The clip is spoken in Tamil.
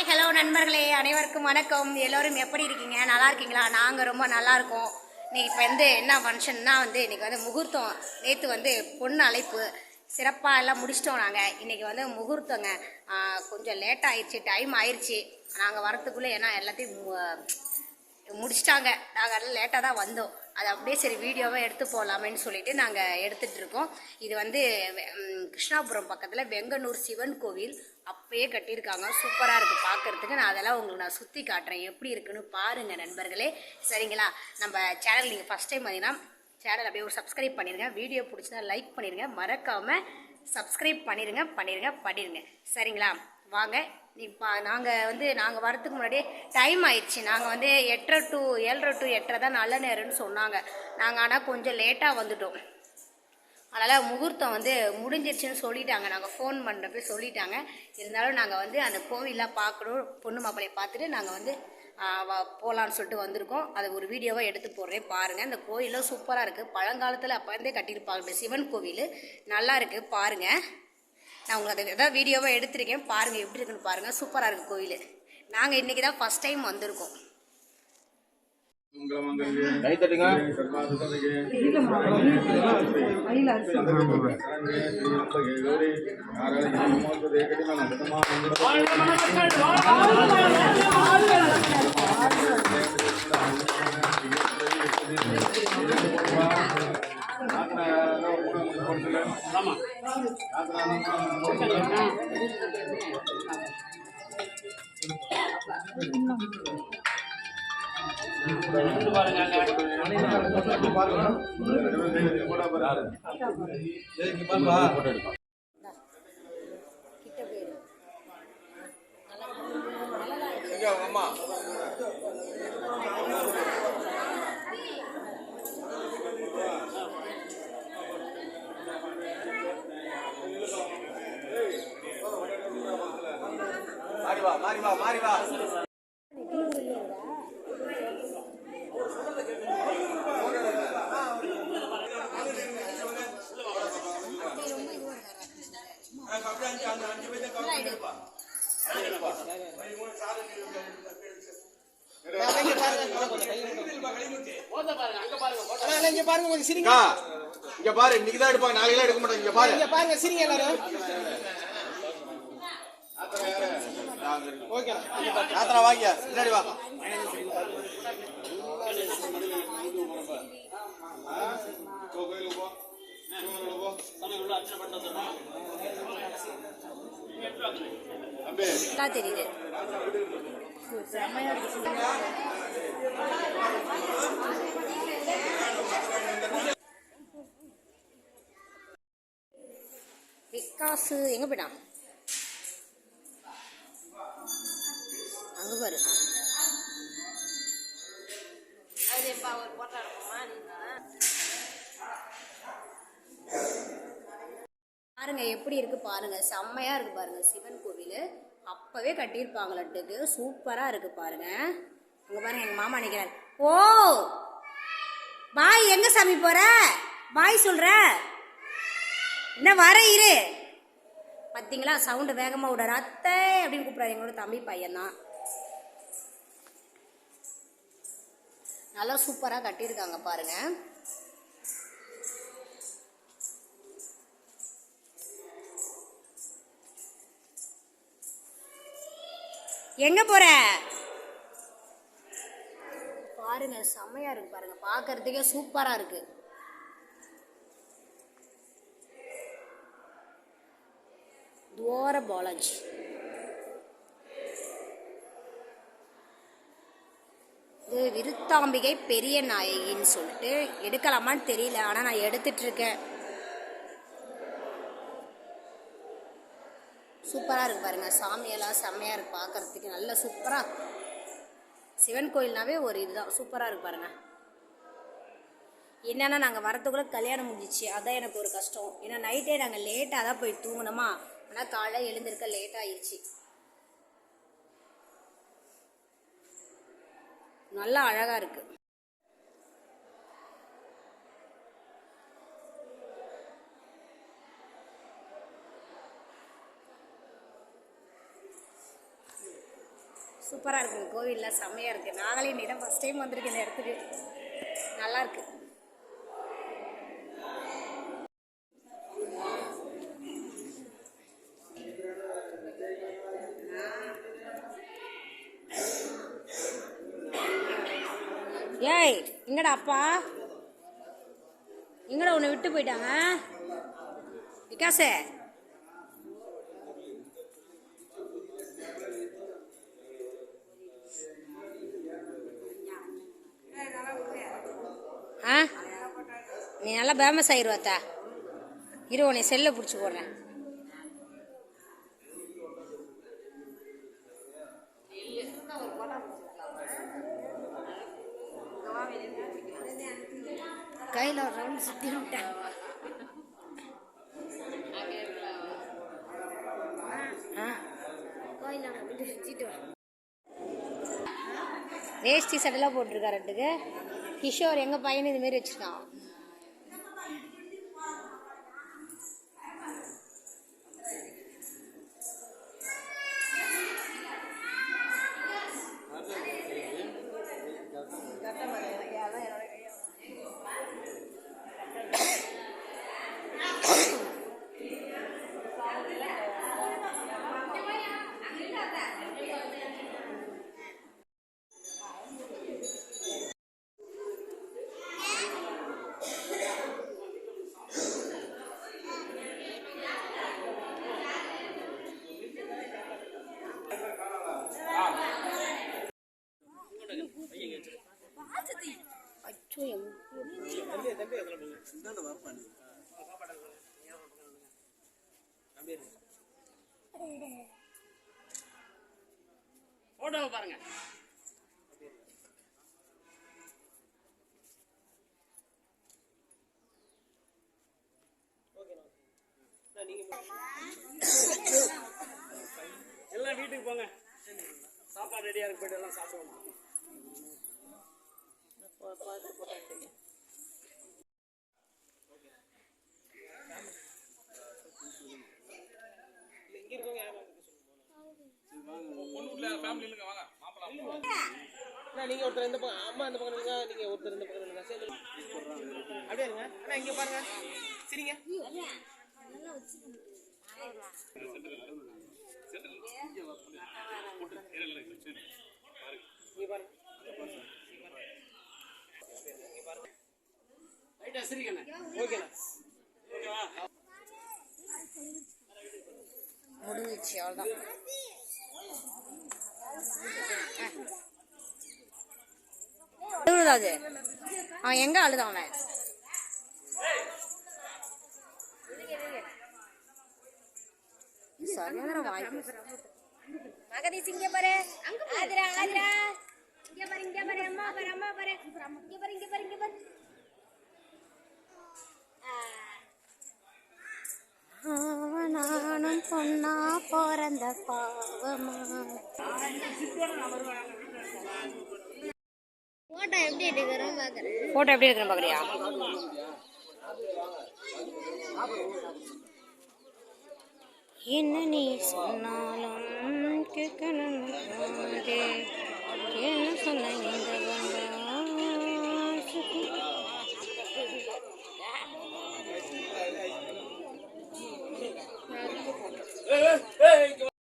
ஹாய் ஹலோ நண்பர்களே அனைவருக்கும் வணக்கம். எல்லோரும் எப்படி இருக்கீங்க? நல்லா இருக்கீங்களா? நாங்கள் ரொம்ப நல்லா இருக்கோம். இன்னைக்கு இப்போ வந்து என்ன ஃபங்க்ஷன்னா வந்து இன்றைக்கி வந்து முகூர்த்தம். நேற்று வந்து பொண்ணு அழைப்பு. சிறப்பாக எல்லாம் முடிச்சிட்டோம் நாங்கள் இன்னைக்கு வந்து முகூர்த்தங்க. கொஞ்சம் லேட் ஆயிடுச்சு டைம் ஆயிடுச்சு நாங்கள் வரத்துக்குள்ளே ஏன்னா எல்லாத்தையும் முடிச்சிட்டாங்க. நாங்கள் எல்லாம் லேட்டாக தான் வந்தோம். அது அப்படியே சரி வீடியோவாக எடுத்து போகலாமேன்னு சொல்லிட்டு நாங்கள் எடுத்துகிட்டு இருக்கோம். இது வந்து கிருஷ்ணாபுரம் பக்கத்தில் வெங்கனூர் சிவன் கோவில் அப்பயே கட்டியிருக்காங்க. சூப்பராக இருக்குது பார்க்கறதுக்கு நான் அதெல்லாம் உங்களுக்கு நான் சுற்றி காட்டுறேன். எப்படி இருக்குன்னு பாருங்கள் நண்பர்களே. சரிங்களா? நம்ம சேனல் நீங்கள் ஃபஸ்ட் டைம் பார்த்தீங்கன்னா சேனல் அப்படியே ஒரு சப்ஸ்கிரைப் பண்ணிடுங்க வீடியோ பிடிச்சினா லைக் பண்ணிடுங்க மறக்காமல் சப்ஸ்கிரைப் பண்ணிடுங்க பண்ணிடுங்க பண்ணிடுங்க சரிங்களா? வாங்க இப்போ நாங்கள் வந்து நாங்கள் வரதுக்கு முன்னாடியே டைம் ஆயிடுச்சு. நாங்கள் வந்து எட்டரை டு ஏழரை டு எட்டரை தான் நல்ல நேரம்னு சொன்னாங்க. நாங்கள் ஆனால் கொஞ்சம் லேட்டாக வந்துட்டோம். அதனால் முகூர்த்தம் வந்து முடிஞ்சிருச்சுன்னு சொல்லிட்டாங்க. நாங்கள் ஃபோன் பண்ணுறப்ப சொல்லிட்டாங்க. இருந்தாலும் நாங்கள் வந்து அந்த கோவிலாம் பார்க்கணும் பொண்ணு மாப்பிள்ளையை பார்த்துட்டு நாங்கள் வந்து போகலான்னு சொல்லிட்டு வந்திருக்கோம். அதை ஒரு வீடியோவாக எடுத்து போடுறேன் பாருங்கள் அந்த கோயிலும் சூப்பராக இருக்குது பழங்காலத்தில் அப்போ இருந்தே கட்டியிருப்பாங்க. சிவன் கோவில் நல்லா இருக்குது பாருங்கள் நான் உங்களுக்கு அதை ஏதாவது வீடியோவாக எடுத்திருக்கேன். பாருங்கள் எப்படி இருக்குன்னு பாருங்கள் சூப்பராக இருக்குது கோயில். நாங்கள் இன்றைக்கி தான் ஃபஸ்ட் டைம் வந்திருக்கோம். கை தட்டுங்க. கிட்ட அம்மா மாறி வா மாறி வா மாறி வா இங்க பாருங்க கொஞ்சம் சிரிங்க இங்க பாரு இன்னைக்கு தான் எடுப்பாங்க நாளைக்கு எடுக்க மாட்டாங்க. இங்க பாரு. இங்க பாருங்க சிரிங்க எல்லாரும். ஓகே யாத்திரா வாங்கியா பின்னாடி வா தெரியுது செம்மையா இருக்கு விக்காசு எங்க போயிட்டான்? அங்க பாரு பாருங்க எப்படி இருக்கு பாருங்க. செம்மையா இருக்கு பாருங்க சிவன் கோவில். அப்பவே கட்டியிருப்பாங்களாட்டுக்கு. சூப்பரா இருக்கு பாருங்க. அங்க பாருங்க எங்க மாமா நிக்கிறாரு. ஓ! பாய் எங்க சாமி போற? பாய் சொல்ற? என்ன வர இரு. பார்த்தீங்களா சவுண்டு வேகமாக விடுறாரு அத்தை அப்படின்னு கூப்பிட்றாரு. எங்களோட தம்பி பையன் தான் நல்லா சூப்பராக கட்டியிருக்காங்க பாருங்க. எங்க போற? பாருங்க செம்மையா இருக்கு பாருங்க. பார்க்கறதுக்கே சூப்பரா இருக்கு. துவார பாலாஜி. விருத்தாம்பிகை பெரிய நாயகின்னு சொல்லிட்டு எடுக்கலாமான்னு தெரியல ஆனால் நான் எடுத்துட்டு இருக்கேன் சூப்பராக இருக்கு பாருங்க. சாமியெல்லாம் செம்மையாக இருக்கு பார்க்கறதுக்கு நல்ல சூப்பராக சிவன் கோயில்னாவே ஒரு இதுதான். சூப்பராக இருக்கு பாருங்க. என்னன்னா நாங்கள் வரத்துக்குள்ளே கல்யாணம் முடிஞ்சிச்சு. அதான் எனக்கு ஒரு கஷ்டம். ஏன்னா நைட்டே நாங்கள் லேட்டாக தான் போய் தூங்கினோமா? ஆனால் காலைல எழுந்திருக்க லேட் ஆயிடுச்சு. நல்லா அழகாக இருக்கு. சூப்பராக இருக்குது கோவிலில். செம்மையாக இருக்குது நாங்களே இடம் ஃபஸ்ட் டைம் வந்திருக்கு இந்த இடத்துக்கு. நல்லா இருக்கு ஏய் எங்கடா அப்பா. எங்கடா உன்னை விட்டு போயிட்டாங்க. விகாசே. ஆ? நீ நல்லா பேமஸ் ஆயிடுவாத்தா இரு உன்னை செல்லை பிடிச்சி போடுறேன். கையில் ஒரு ரவுண்ட் சுற்றி விட்டேன். ஆ கோயிலில் விட்டு சுற்றிட்டு வரேன். வேஷ்டி சட்டெல்லாம் போட்டிருக்காரட்டுக்கு கிஷோர் எங்கள் பையன் இதுமாரி வச்சுருக்கான் அச்சோ எங்க போட்டோவை பாருங்க. எல்லாம் வீட்டுக்கு போங்க. சாப்பாடு ரெடியா இருக்கு போயிட்டு எல்லாம் சாப்பிடுவோம். அண்ணா நீங்க ஒருத்தர் இந்த பக்கம் அம்மா இந்த பக்கம் நில்லுங்க நீங்க ஒருத்தர் இந்த பக்கம் நில்லுங்க. சேர்ந்து அப்படியே இருங்க. அண்ணா இங்க பாருங்க. சரிங்க. இங்க பாருங்க. ரைட்டா சரிங்கண்ணே ஓகேண்ணா முடிஞ்சிச்சு அவ்வளோதான் அழுகுதாது அவன் எங்க அழுதான் அவன்? சரியான வாய்ப்பு. பாரு. ஆதிரா ஆதிரா. இங்க பாரு இங்க பாரு. அம்மா பாரு அம்மா பாரு. இங்க பாரு இங்க பாரு இங்க பாரு. நானும் பொண்ணா பிறந்த பாவமா. எப்படி எடுக்கிறோம் பார்க்குறேன். ஃபோட்டோ எப்படி எடுக்கிறோம் பார்க்குறியா? என்ன நீ சொன்னாலும் கேட்கணும் என்ன சொன்ன இந்த Hey.